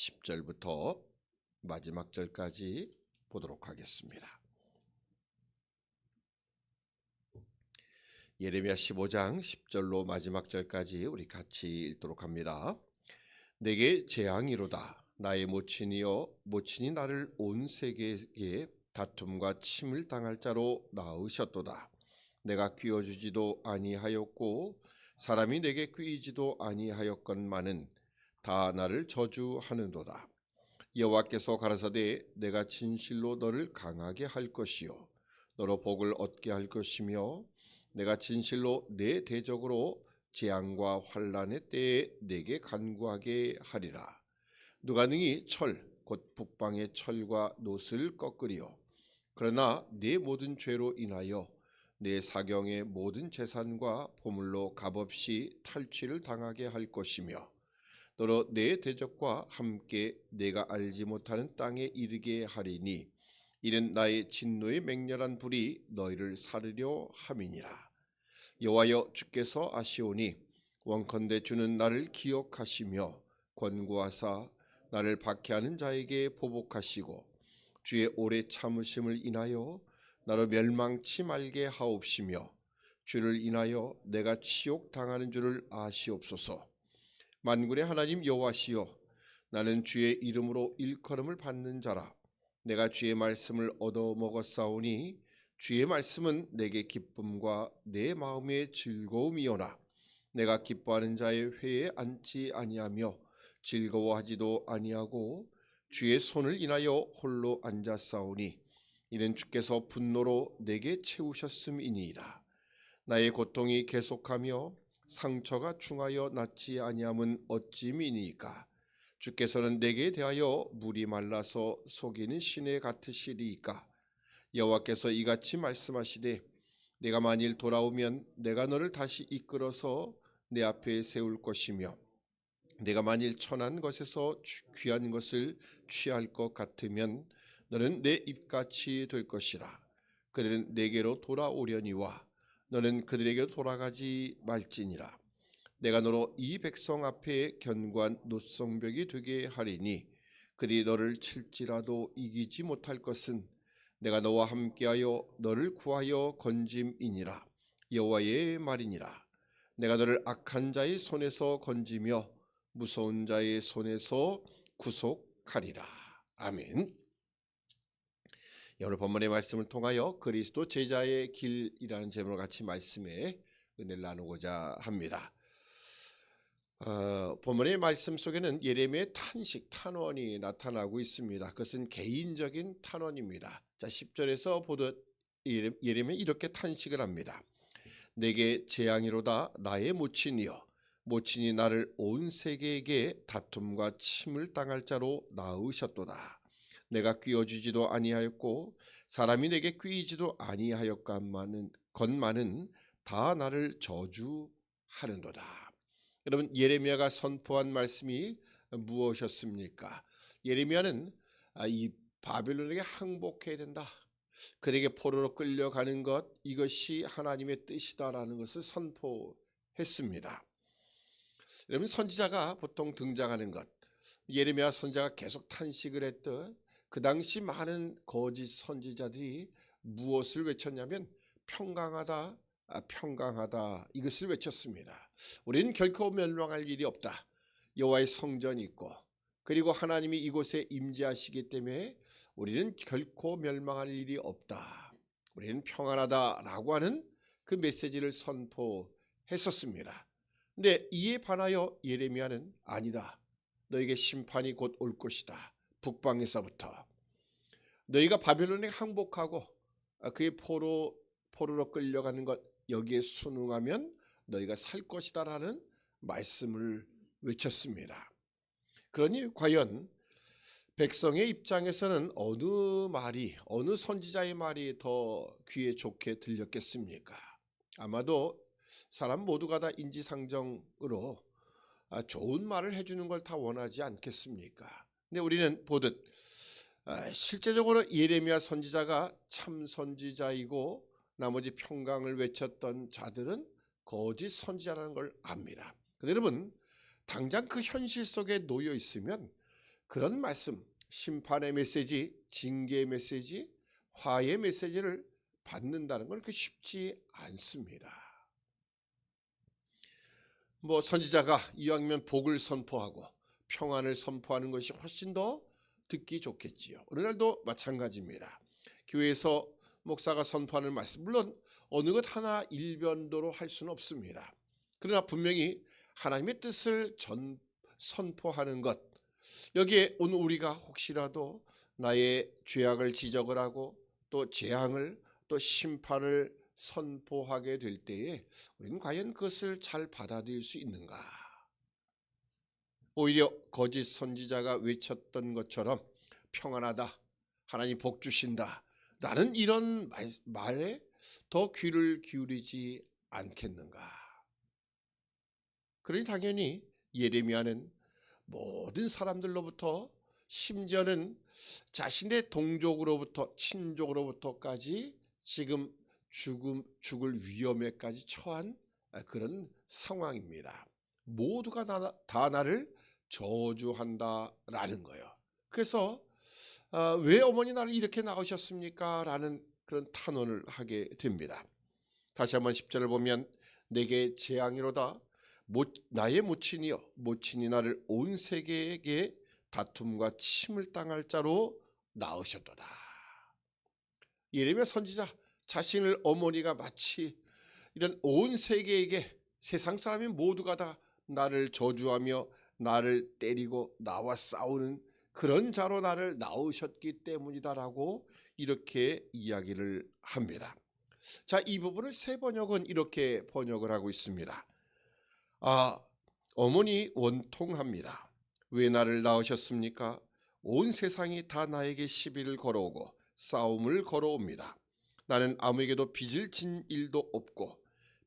10절부터 마지막 절까지 보도록 하겠습니다. 예레미야 15장 10절로 마지막 절까지 우리 같이 읽도록 합니다. 내게 재앙이로다 나의 모친이여 모친이 나를 온 세계에 다툼과 침을 당할 자로 낳으셨도다 내가 끼워주지도 아니하였고 사람이 내게 끼이지도 아니하였건만은 다 나를 저주하는도다 여호와께서 가라사대 내가 진실로 너를 강하게 할 것이요 너로 복을 얻게 할 것이며 내가 진실로 내 대적으로 재앙과 환란의 때에 내게 간구하게 하리라. 누가 능히 철, 곧 북방의 철과 노스를 꺾으리요. 그러나 내 모든 죄로 인하여 내 사경의 모든 재산과 보물로 값없이 탈취를 당하게 할 것이며 너로 내 대적과 함께 내가 알지 못하는 땅에 이르게 하리니 이는 나의 진노의 맹렬한 불이 너희를 사르려 함이니라. 여호와여 주께서 아시오니 원컨대 주는 나를 기억하시며 권고하사 나를 박해하는 자에게 보복하시고 주의 오래 참으심을 인하여 나로 멸망치 말게 하옵시며 주를 인하여 내가 치욕 당하는 줄을 아시옵소서. 만군의 하나님 여호와시여 나는 주의 이름으로 일컬음을 받는 자라. 내가 주의 말씀을 얻어 먹었사오니 주의 말씀은 내게 기쁨과 내 마음의 즐거움이오나. 내가 기뻐하는 자의 회에 앉지 아니하며 즐거워하지도 아니하고 주의 손을 인하여 홀로 앉았사오니 이는 주께서 분노로 내게 채우셨음이니이다. 나의 고통이 계속하며 상처가 중하여 낫지 아니함은 어찌미니까? 주께서는 내게 대하여 물이 말라서 속이는 시내 같으시리이까? 여호와께서 이같이 말씀하시되 내가 만일 돌아오면 내가 너를 다시 이끌어서 내 앞에 세울 것이며 내가 만일 천한 것에서 귀한 것을 취할 것 같으면 너는 내 입같이 될 것이라. 그들은 내게로 돌아오려니와 너는 그들에게 돌아가지 말지니라. 내가 너로 이 백성 앞에 견고한 노성벽이 되게 하리니 그들이 너를 칠지라도 이기지 못할 것은 내가 너와 함께하여 너를 구하여 건짐이니라. 여호와의 말이니라. 내가 너를 악한 자의 손에서 건지며 무서운 자의 손에서 구속하리라. 아멘. 오늘 본문의 말씀을 통하여 그리스도 제자의 길이라는 제목을 같이 말씀에 은혜를 나누고자 합니다. 어, 본문의 말씀 속에는 예레미야의 탄식, 탄원이 나타나고 있습니다. 그것은 개인적인 탄원입니다. 자, 10절에서 보듯 예레미야 이렇게 탄식을 합니다. 내게 재앙이로다 나의 모친이여 모친이 나를 온 세계에게 다툼과 침을 당할 자로 낳으셨도다. 내가 끼어주지도 아니하였고 사람이 내게 끼이지도 아니하였건만은 것만은 다 나를 저주하는도다. 여러분 예레미야가 선포한 말씀이 무엇이었습니까? 예레미야는 아, 이 바벨론에게 항복해야 된다. 그에게 포로로 끌려가는 것 이것이 하나님의 뜻이다라는 것을 선포했습니다. 여러분 선지자가 보통 등장하는 것 예레미야 선지자가 계속 탄식을 했던 그 당시 많은 거짓 선지자들이 무엇을 외쳤냐면 평강하다 아, 평강하다 이것을 외쳤습니다. 우리는 결코 멸망할 일이 없다. 여호와의 성전이 있고 그리고 하나님이 이곳에 임재하시기 때문에 우리는 결코 멸망할 일이 없다. 우리는 평안하다라고 하는 그 메시지를 선포했었습니다. 근데 이에 반하여 예레미야는 아니다. 너에게 심판이 곧 올 것이다. 북방에서부터 너희가 바벨론에 항복하고 그의 포로 포로로 끌려가는 것 여기에 순응하면 너희가 살 것이다라는 말씀을 외쳤습니다. 그러니 과연 백성의 입장에서는 어느 말이 어느 선지자의 말이 더 귀에 좋게 들렸겠습니까? 아마도 사람 모두가 다 인지상정으로 아, 좋은 말을 해주는 걸 다 원하지 않겠습니까? 근데 우리는 보듯 아, 실제적으로 예레미야 선지자가 참 선지자이고 나머지 평강을 외쳤던 자들은 거짓 선지자라는 걸 압니다. 근데 여러분 당장 그 현실 속에 놓여 있으면 그런 말씀, 심판의 메시지, 징계의 메시지, 화해의 메시지를 받는다는 건 그렇게 쉽지 않습니다. 뭐 선지자가 이왕이면 복을 선포하고 평안을 선포하는 것이 훨씬 더 듣기 좋겠지요. 오늘날도 마찬가지입니다. 교회에서 목사가 선포하는 말씀 물론 어느 것 하나 일변도로 할 수는 없습니다. 그러나 분명히 하나님의 뜻을 전 선포하는 것 여기에 오늘 우리가 혹시라도 나의 죄악을 지적을 하고 또 재앙을 또 심판을 선포하게 될 때에 우리는 과연 그것을 잘 받아들일 수 있는가? 오히려 거짓 선지자가 외쳤던 것처럼 평안하다, 하나님 복 주신다, 라는 이런 말, 말에 더 귀를 기울이지 않겠는가? 그러니 당연히 예레미야는 모든 사람들로부터 심지어는 자신의 동족으로부터 친족으로부터까지 지금 죽음 죽을 위험에까지 처한 그런 상황입니다. 모두가 다, 다 나를 저주한다라는 거예요. 그래서 아, 왜 어머니 나를 이렇게 낳으셨습니까? 라는 그런 탄원을 하게 됩니다. 다시 한번 10절을 보면 내게 재앙이로다 모, 나의 모친이여 모친이 나를 온 세계에게 다툼과 침을 당할 자로 낳으셨도다. 예레미야 선지자 자신을 어머니가 마치 이런 온 세계에게 세상 사람이 모두가 다 나를 저주하며 나를 때리고 나와 싸우는 그런 자로 나를 낳으셨기 때문이다라고 이렇게 이야기를 합니다. 자, 이 부분을 세 번역은 이렇게 번역을 하고 있습니다. 아, 어머니 원통합니다. 왜 나를 낳으셨습니까? 온 세상이 다 나에게 시비를 걸어오고 싸움을 걸어옵니다. 나는 아무에게도 빚을 진 일도 없고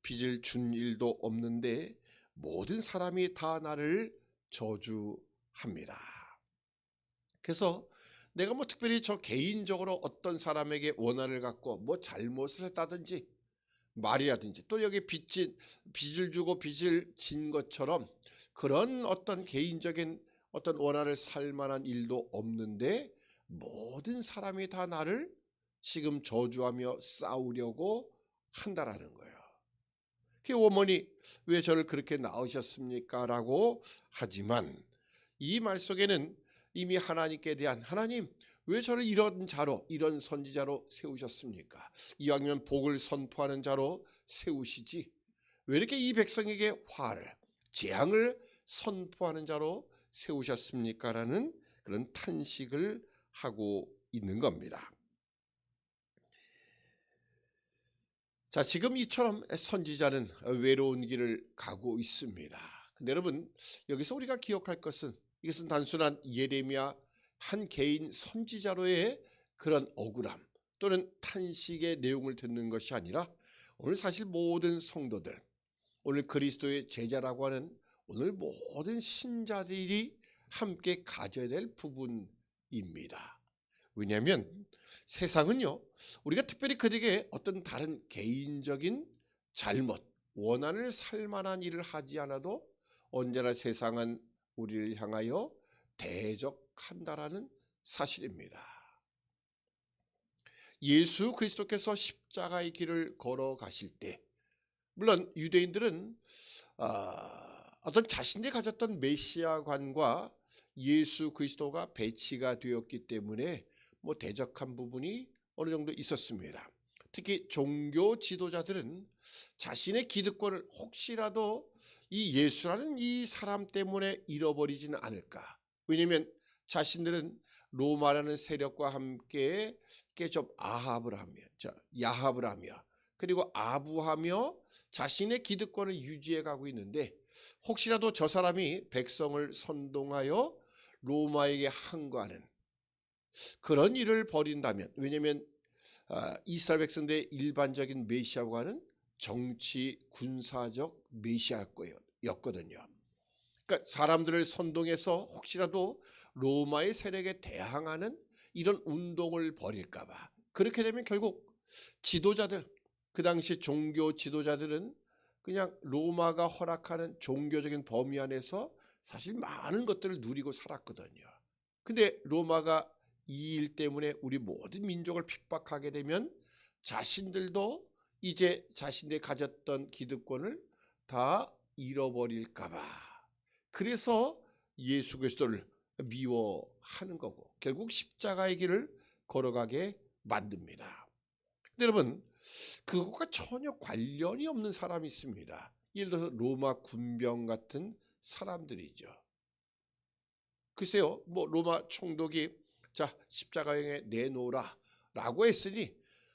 빚을 준 일도 없는데 모든 사람이 다 나를 저주합니다. 그래서 내가 뭐 특별히 저 개인적으로 어떤 사람에게 원한을 갖고 뭐 잘못을 했다든지 말이라든지 또 여기 빚진 빚을 주고 빚을 진 것처럼 그런 어떤 개인적인 어떤 원한을 살 만한 일도 없는데 모든 사람이 다 나를 지금 저주하며 싸우려고 한다라는 거예요. 그 어머니 왜 저를 그렇게 낳으셨습니까? 라고 하지만 이 말 속에는 이미 하나님께 대한 하나님 왜 저를 이런 자로 이런 선지자로 세우셨습니까? 이왕이면 복을 선포하는 자로 세우시지 왜 이렇게 이 백성에게 화를 재앙을 선포하는 자로 세우셨습니까? 라는 그런 탄식을 하고 있는 겁니다. 자, 지금 이처럼 선지자는 외로운 길을 가고 있습니다. 근데 여러분, 여기서 우리가 기억할 것은 이것은 단순한 예레미야 한 개인 선지자로의 그런 억울함 또는 탄식의 내용을 듣는 것이 아니라 오늘 사실 모든 성도들, 오늘 그리스도의 제자라고 하는 오늘 모든 신자들이 함께 가져야 될 부분입니다. 왜냐하면 세상은요, 우리가 특별히 그에게 어떤 다른 개인적인 잘못, 원한을 살 만한 일을 하지 않아도 언제나 세상은 우리를 향하여 대적한다라는 사실입니다. 예수 그리스도께서 십자가의 길을 걸어가실 때, 물론 유대인들은 어떤 자신이 가졌던 메시아관과 예수 그리스도가 배치가 되었기 때문에 뭐 대적한 부분이 어느 정도 있었습니다. 특히 종교 지도자들은 자신의 기득권을 혹시라도 이 예수라는 이 사람 때문에 잃어버리지는 않을까. 왜냐하면 자신들은 로마라는 세력과 함께 좀 아합을 하며, 야합을 하며, 그리고 아부하며 자신의 기득권을 유지해 가고 있는데 혹시라도 저 사람이 백성을 선동하여 로마에게 항거하는 그런 일을 벌인다면 왜냐하면 아, 이스라엘 백성들의 일반적인 메시아와는 정치 군사적 메시아였거든요. 그러니까 사람들을 선동해서 혹시라도 로마의 세력에 대항하는 이런 운동을 벌일까봐 그렇게 되면 결국 지도자들 그 당시 종교 지도자들은 그냥 로마가 허락하는 종교적인 범위 안에서 사실 많은 것들을 누리고 살았거든요. 근데 로마가 이 일 때문에 우리 모든 민족을 핍박하게 되면 자신들도 이제 자신들이 가졌던 기득권을 다 잃어버릴까봐 그래서 예수 그리스도를 미워하는 거고 결국 십자가의 길을 걸어가게 만듭니다. 근데 여러분 그것과 전혀 관련이 없는 사람이 있습니다. 예를 들어서 로마 군병 같은 사람들이죠. 글쎄요, 뭐 로마 총독이 자 십자가형에 내놓으라 라고 했으니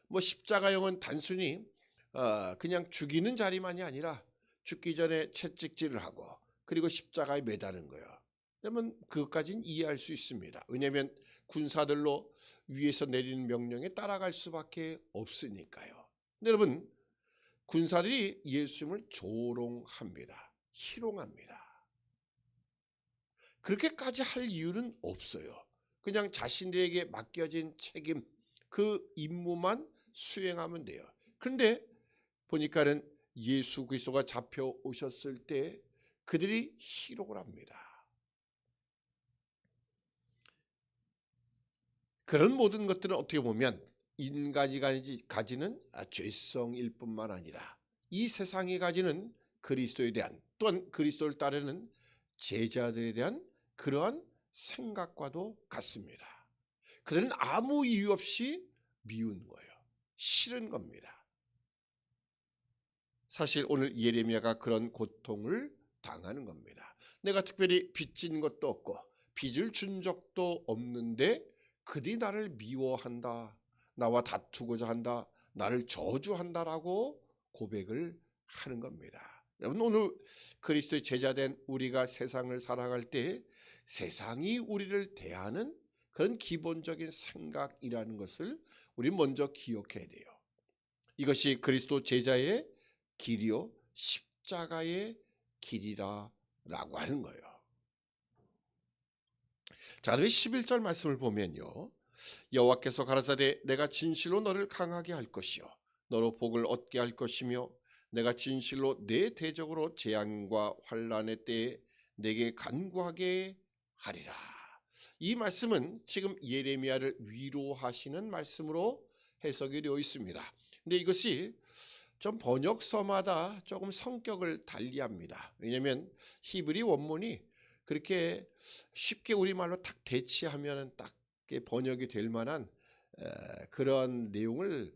뭐 십자가형은 단순히 어, 그냥 죽이는 자리만이 아니라 죽기 전에 채찍질을 하고 그리고 십자가에 매다는 거예요. 그러면 그것까지는 이해할 수 있습니다. 왜냐하면 군사들로 위에서 내리는 명령에 따라갈 수밖에 없으니까요. 여러분 군사들이 예수님을 조롱합니다. 희롱합니다. 그렇게까지 할 이유는 없어요. 그냥 자신들에게 맡겨진 책임 그 임무만 수행하면 돼요. 그런데 보니까는 예수 그리스도가 잡혀 오셨을 때 그들이 희롱을 합니다. 그런 모든 것들은 어떻게 보면 인간이 가지- 가지는 아, 죄성일 뿐만 아니라 이 세상이 가지는 그리스도에 대한 또한 그리스도를 따르는 제자들에 대한 그러한 생각과도 같습니다. 그들은 아무 이유 없이 미운 거예요. 싫은 겁니다. 사실 오늘 예레미야가 그런 고통을 당하는 겁니다. 내가 특별히 빚진 것도 없고 빚을 준 적도 없는데 그들이 나를 미워한다. 나와 다투고자 한다. 나를 저주한다라고 고백을 하는 겁니다. 여러분 오늘 그리스도의 제자된 우리가 세상을 살아갈 때 세상이 우리를 대하는 그런 기본적인 생각이라는 것을 우리 먼저 기억해야 돼요. 이것이 그리스도 제자의 길이요 십자가의 길이라라고 하는 거예요. 자, 그다음에 11절 말씀을 보면요. 여호와께서 가라사대 내가 진실로 너를 강하게 할 것이요 너로 복을 얻게 할 것이며 내가 진실로 내 대적으로 재앙과 환란의 때에 내게 간구하게 하리라. 이 말씀은 지금 예레미야를 위로하시는 말씀으로 해석이 되어 있습니다. 근데 이것이 좀 번역서마다 조금 성격을 달리합니다. 왜냐하면 히브리 원문이 그렇게 쉽게 우리말로 딱 대치하면 딱 번역이 될 만한 에, 그런 내용을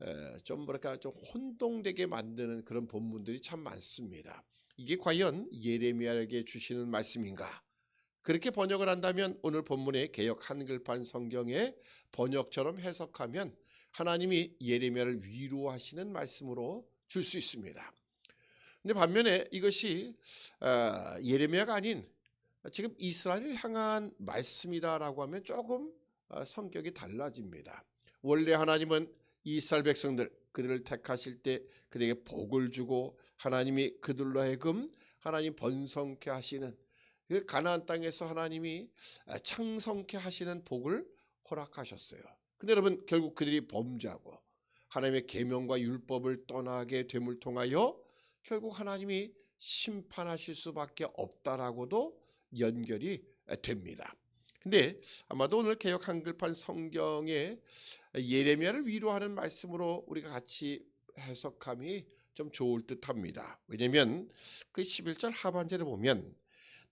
에, 좀 뭐랄까 좀 혼동되게 만드는 그런 본문들이 참 많습니다. 이게 과연 예레미야에게 주시는 말씀인가? 그렇게 번역을 한다면 오늘 본문의 개역 한글판 성경의 번역처럼 해석하면 하나님이 예레미야를 위로하시는 말씀으로 줄 수 있습니다. 근데 반면에 이것이 아, 예레미야가 아닌 지금 이스라엘을 향한 말씀이다라고 하면 조금 아, 성격이 달라집니다. 원래 하나님은 이스라엘 백성들 그들을 택하실 때 그들에게 복을 주고 하나님이 그들로 하여금 하나님 번성케 하시는 그 가나안 땅에서 하나님이 아, 창성케 하시는 복을 허락하셨어요. 근데 여러분 결국 그들이 범죄하고 하나님의 계명과 율법을 떠나게 됨을 통하여 결국 하나님이 심판하실 수밖에 없다라고도 연결이 됩니다. 근데 아마도 오늘 개역 한글판 성경에 예레미야를 위로하는 말씀으로 우리가 같이 해석함이 좀 좋을 듯합니다. 왜냐하면 그 11절 하반절에 보면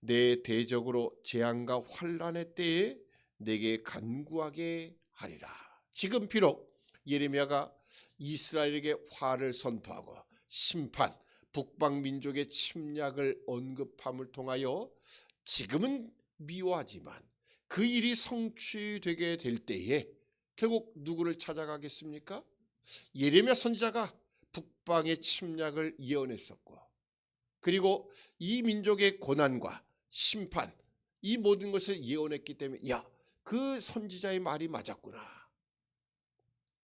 내 대적으로 재앙과 환란의 때에 내게 간구하게 하리라. 지금 비록 예레미야가 이스라엘에게 화를 선포하고 심판, 북방 민족의 침략을 언급함을 통하여 지금은 미워하지만 그 일이 성취되게 될 때에 결국 누구를 찾아가겠습니까? 예레미야 선지자가 북방의 침략을 예언했었고 그리고 이 민족의 고난과 심판 이 모든 것을 예언했기 때문에 야 그 선지자의 말이 맞았구나.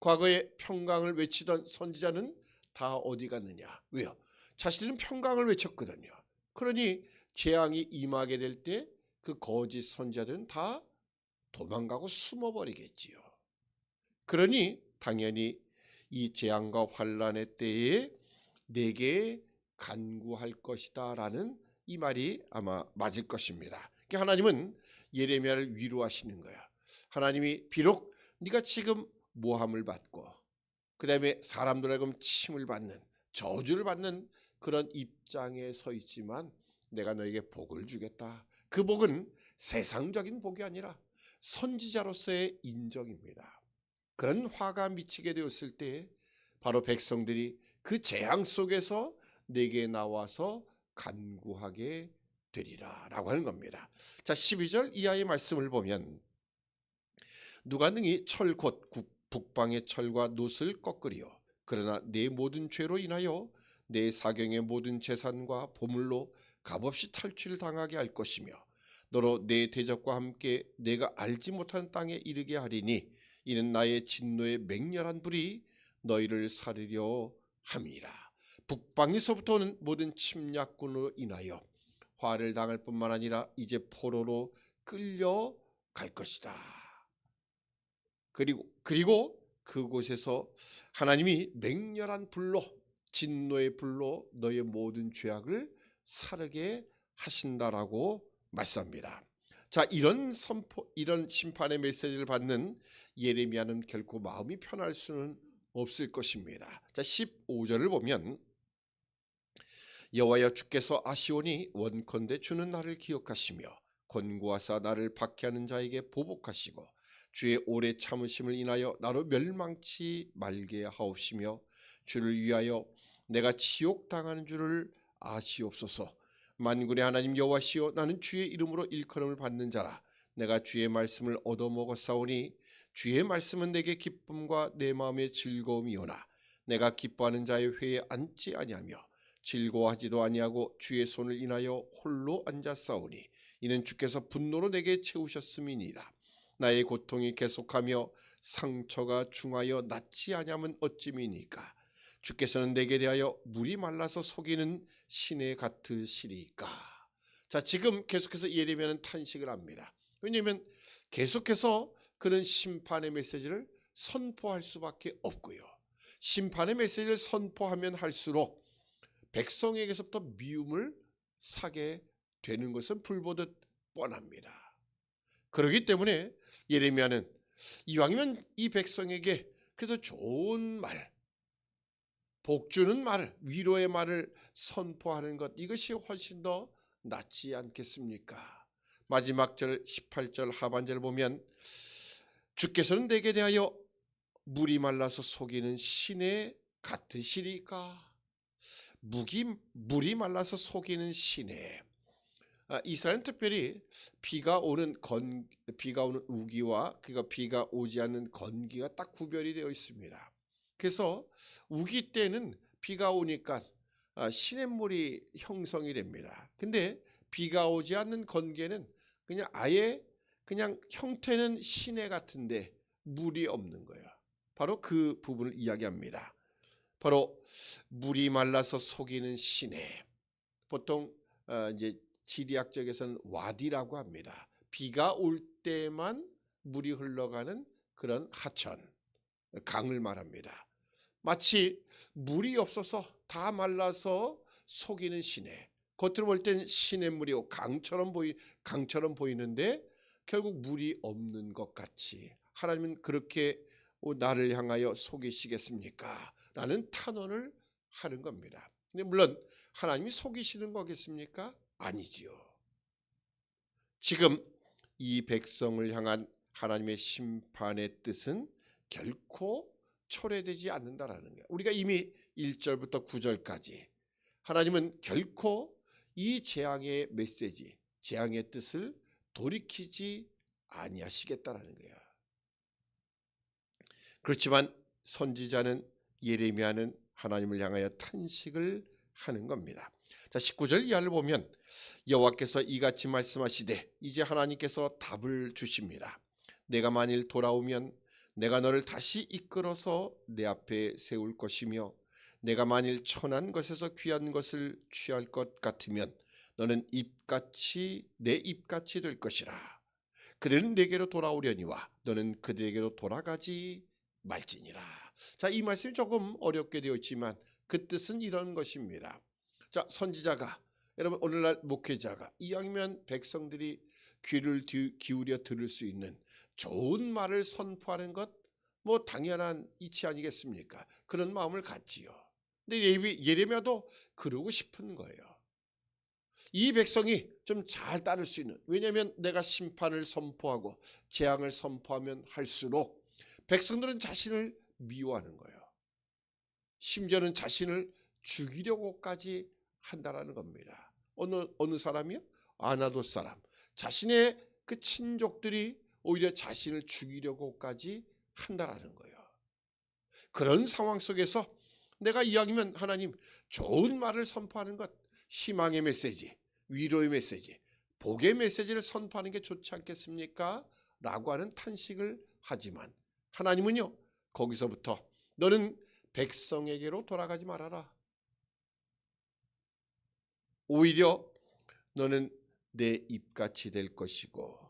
과거에 평강을 외치던 선지자는 다 어디 갔느냐? 왜요? 자신은 평강을 외쳤거든요. 그러니 재앙이 임하게 될 때 그 거짓 선지자들은 다 도망가고 숨어버리겠지요. 그러니 당연히 이 재앙과 환란의 때에 내게 간구할 것이다라는 이 말이 아마 맞을 것입니다. 그러니까 하나님은 예레미야를 위로하시는 거야. 하나님이 비록 네가 지금 모함을 받고 그다음에 사람들에게 침을 받는 저주를 받는 그런 입장에 서 있지만 내가 너에게 복을 주겠다. 그 복은 세상적인 복이 아니라 선지자로서의 인정입니다. 그런 화가 미치게 되었을 때 바로 백성들이 그 재앙 속에서 내게 나와서 간구하게 되리라 라고 하는 겁니다. 자, 12절 이하의 말씀을 보면 누가 능히 철 곧 북방의 철과 놋을 꺾으리요 그러나 내 모든 죄로 인하여 내 사경의 모든 재산과 보물로 값없이 탈취를 당하게 할 것이며 너로 내 대적과 함께 내가 알지 못하는 땅에 이르게 하리니 이는 나의 진노의 맹렬한 불이 너희를 사르려 함이라 북방에서부터 오는 모든 침략군으로 인하여 화를 당할 뿐만 아니라 이제 포로로 끌려갈 것이다. 그리고 그리고 그곳에서 하나님이 맹렬한 불로 진노의 불로 너의 모든 죄악을 사르게 하신다라고 말씀합니다. 자, 이런 선포 이런 심판의 메시지를 받는 예레미야는 결코 마음이 편할 수는 없을 것입니다. 자, 15절을 보면 여호와여 주께서 아시오니 원컨대 주는 나를 기억하시며 권고하사 나를 박해하는 자에게 보복하시고 주의 오래 참으심을 인하여 나로 멸망치 말게 하옵시며 주를 위하여 내가 지옥 당하는 줄을 아시옵소서. 만군의 하나님 여호와시여 나는 주의 이름으로 일컬음을 받는 자라. 내가 주의 말씀을 얻어먹었사오니 주의 말씀은 내게 기쁨과 내 마음의 즐거움이오나 내가 기뻐하는 자의 회에 앉지 아니하며 즐거워하지도 아니하고 주의 손을 인하여 홀로 앉았사오니 이는 주께서 분노로 내게 채우셨음이니라. 나의 고통이 계속하며 상처가 중하여 낫지 아니하면 어찌미니까? 주께서는 내게 대하여 물이 말라서 속이는 신에 같으시리까? 자 지금 계속해서 예레미야는 탄식을 합니다. 왜냐하면 계속해서 그런 심판의 메시지를 선포할 수밖에 없고요. 심판의 메시지를 선포하면 할수록 백성에게서부터 미움을 사게 되는 것은 불보듯 뻔합니다. 그렇기 때문에 예레미야는 이왕이면 이 백성에게 그래도 좋은 말, 복 주는 말, 위로의 말을 선포하는 것 이것이 훨씬 더 낫지 않겠습니까? 마지막 절 18절 하반절 보면 주께서는 내게 대하여 물이 말라서 속이는 신에 같으시리까? 무기 물이 말라서 속이는 시내. 아, 이스라엘 특별히 비가 오는 건 비가 오는 우기와 그가 비가 오지 않는 건기가 딱 구별이 되어 있습니다. 그래서 우기 때는 비가 오니까 아, 시냇물이 형성이 됩니다. 근데 비가 오지 않는 건기에는 그냥 아예 그냥 형태는 시내 같은데 물이 없는 거예요. 바로 그 부분을 이야기합니다. 바로 물이 말라서 속이는 시내. 보통 어, 이제 지리학적에서는 와디라고 합니다. 비가 올 때만 물이 흘러가는 그런 하천, 강을 말합니다. 마치 물이 없어서 다 말라서 속이는 시내. 겉으로 볼 땐 시냇물이 강처럼 보이 강처럼 보이는데 결국 물이 없는 것 같이 하나님은 그렇게 나를 향하여 속이시겠습니까? 라는 탄원을 하는 겁니다. 근데 물론 하나님이 속이시는 거겠습니까? 아니지요. 지금 이 백성을 향한 하나님의 심판의 뜻은 결코 초래되지 않는다라는 거예요. 우리가 이미 1절부터 9절까지 하나님은 결코 이 재앙의 메시지, 재앙의 뜻을 돌이키지 아니하시겠다라는 거예요. 그렇지만 선지자는 예레미야는 하나님을 향하여 탄식을 하는 겁니다. 자, 19절 이하를 보면 여호와께서 이같이 말씀하시되 이제 하나님께서 답을 주십니다. 내가 만일 돌아오면 내가 너를 다시 이끌어서 내 앞에 세울 것이며 내가 만일 천한 것에서 귀한 것을 취할 것 같으면 너는 입같이 내 입같이 될 것이라. 그들은 내게로 돌아오려니와 너는 그들에게로 돌아가지 말지니라. 자, 이 말씀이 조금 어렵게 되어 있지만 그 뜻은 이런 것입니다. 자, 선지자가 여러분 오늘날 목회자가 이왕이면 백성들이 귀를 디- 기울여 들을 수 있는 좋은 말을 선포하는 것 뭐 당연한 이치 아니겠습니까? 그런 마음을 갖지요. 근데 예레미- 예레미야도 그러고 싶은 거예요. 이 백성이 좀 잘 따를 수 있는 왜냐하면 내가 심판을 선포하고 재앙을 선포하면 할수록 백성들은 자신을 미워하는 거예요. 심지어는 자신을 죽이려고까지 한다라는 겁니다. 어느 어느 사람이요? 아나도 사람. 자신의 그 친족들이 오히려 자신을 죽이려고까지 한다라는 거예요. 그런 상황 속에서 내가 이왕이면 하나님 좋은 말을 선포하는 것, 희망의 메시지, 위로의 메시지, 복의 메시지를 선포하는 게 좋지 않겠습니까? 라고 하는 탄식을 하지만 하나님은요 거기서부터 너는 백성에게로 돌아가지 말아라. 오히려 너는 내 입같이 될 것이고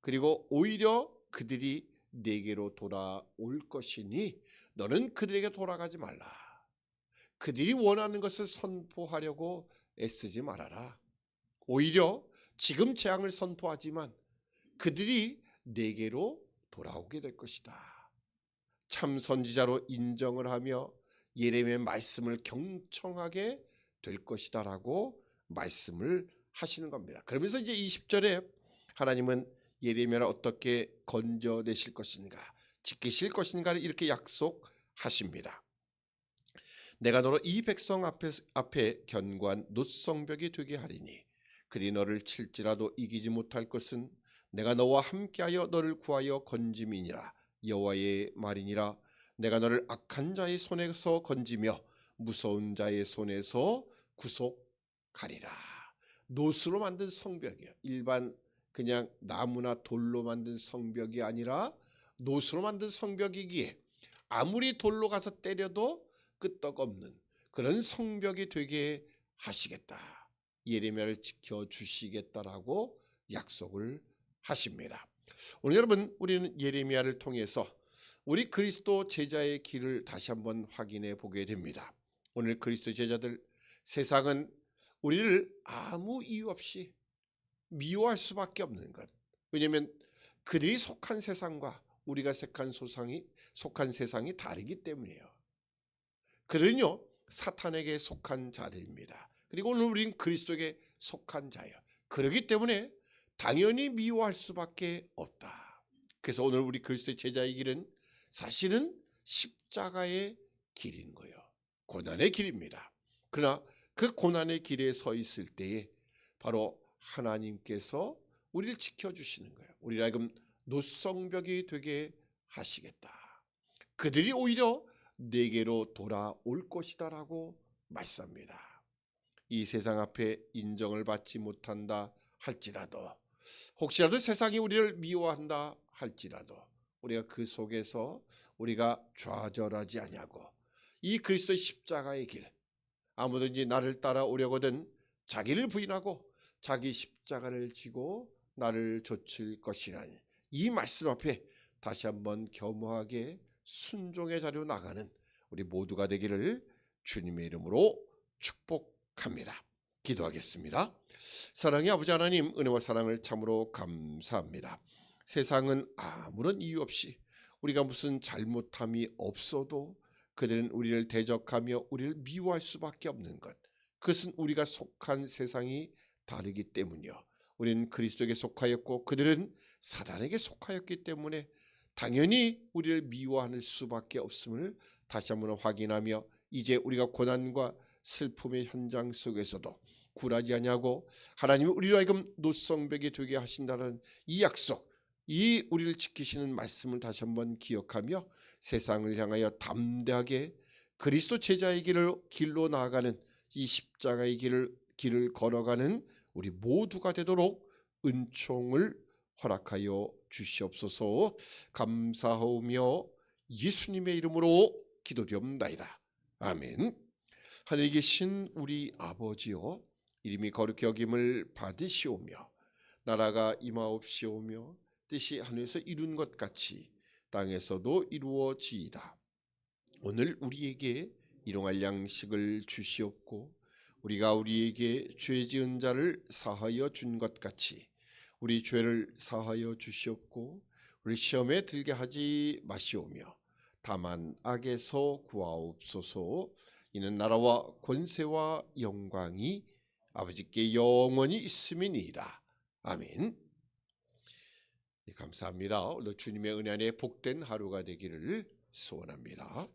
그리고 오히려 그들이 내게로 돌아올 것이니 너는 그들에게 돌아가지 말라. 그들이 원하는 것을 선포하려고 애쓰지 말아라. 오히려 지금 재앙을 선포하지만 그들이 내게로 돌아오게 될 것이다. 참 선지자로 인정을 하며 예레미야의 말씀을 경청하게 될 것이다라고 말씀을 하시는 겁니다. 그러면서 이제 20절에 하나님은 예레미야를 어떻게 건져내실 것인가, 지키실 것인가를 이렇게 약속하십니다. 내가 너로 이 백성 앞에, 앞에 견고한 놋성벽이 되게 하리니 그리 너를 칠지라도 이기지 못할 것은 내가 너와 함께하여 너를 구하여 건짐이니라 여호와의 말이니라 내가 너를 악한 자의 손에서 건지며 무서운 자의 손에서 구속하리라 노스로 만든 성벽이요 일반 그냥 나무나 돌로 만든 성벽이 아니라 노스로 만든 성벽이기에 아무리 돌로 가서 때려도 끄떡없는 그런 성벽이 되게 하시겠다. 예레미야를 지켜 주시겠다라고 약속을 하십니다. 오늘 여러분 우리는 예레미야를 통해서 우리 그리스도 제자의 길을 다시 한번 확인해 보게 됩니다. 오늘 그리스도 제자들 세상은 우리를 아무 이유 없이 미워할 수밖에 없는 것. 왜냐하면 그들이 속한 세상과 우리가 속한 소상이 속한 세상이 다르기 때문이에요. 그들은요 사탄에게 속한 자들입니다. 그리고 오늘 우리는 그리스도에게 속한 자예요. 그렇기 때문에 당연히 미워할 수밖에 없다. 그래서 오늘 우리 그리스도의 제자의 길은 사실은 십자가의 길인 거예요. 고난의 길입니다. 그러나 그 고난의 길에 서 있을 때에 바로 하나님께서 우리를 지켜주시는 거예요. 우리를 하여금 노성벽이 되게 하시겠다. 그들이 오히려 내게로 돌아올 것이다라고 말씀합니다. 이 세상 앞에 인정을 받지 못한다 할지라도 혹시라도 세상이 우리를 미워한다 할지라도 우리가 그 속에서 우리가 좌절하지 아니하고 이 그리스도의 십자가의 길 아무든지 나를 따라오려거든 자기를 부인하고 자기 십자가를 지고 나를 좇을 것이라니 이 말씀 앞에 다시 한번 겸허하게 순종의 자리로 나가는 우리 모두가 되기를 주님의 이름으로 축복합니다. 기도하겠습니다. 사랑의 아버지 하나님 은혜와 사랑을 참으로 감사합니다. 세상은 아무런 이유 없이 우리가 무슨 잘못함이 없어도 그들은 우리를 대적하며 우리를 미워할 수밖에 없는 것. 그것은 우리가 속한 세상이 다르기 때문이요. 우리는 그리스도에게 속하였고 그들은 사단에게 속하였기 때문에 당연히 우리를 미워하는 수밖에 없음을 다시 한번 확인하며 이제 우리가 고난과 슬픔의 현장 속에서도 굴하지 아니하고 하나님이 우리로 하여금 노성벽이 되게 하신다는 이 약속, 이 우리를 지키시는 말씀을 다시 한번 기억하며 세상을 향하여 담대하게 그리스도 제자의 길을 길로 나아가는 이 십자가의 길을 길을 걸어가는 우리 모두가 되도록 은총을 허락하여 주시옵소서. 감사하며 예수님의 이름으로 기도드립나이다. 아멘. 하늘에 계신 우리 아버지요 이름이 거룩히 여김을 받으시오며 나라가 임하옵시오며 뜻이 하늘에서 이룬 것 같이 땅에서도 이루어지이다. 오늘 우리에게 일용할 양식을 주시옵고 우리가 우리에게 죄 지은 자를 사하여 준 것 같이 우리 죄를 사하여 주시옵고 우리 시험에 들게 하지 마시오며 다만 악에서 구하옵소서 이는 나라와 권세와 영광이 아버지께 영원히 있음이니이다. 아멘. 네, 감사합니다. 오늘 주님의 은혜 안에 복된 하루가 되기를 소원합니다.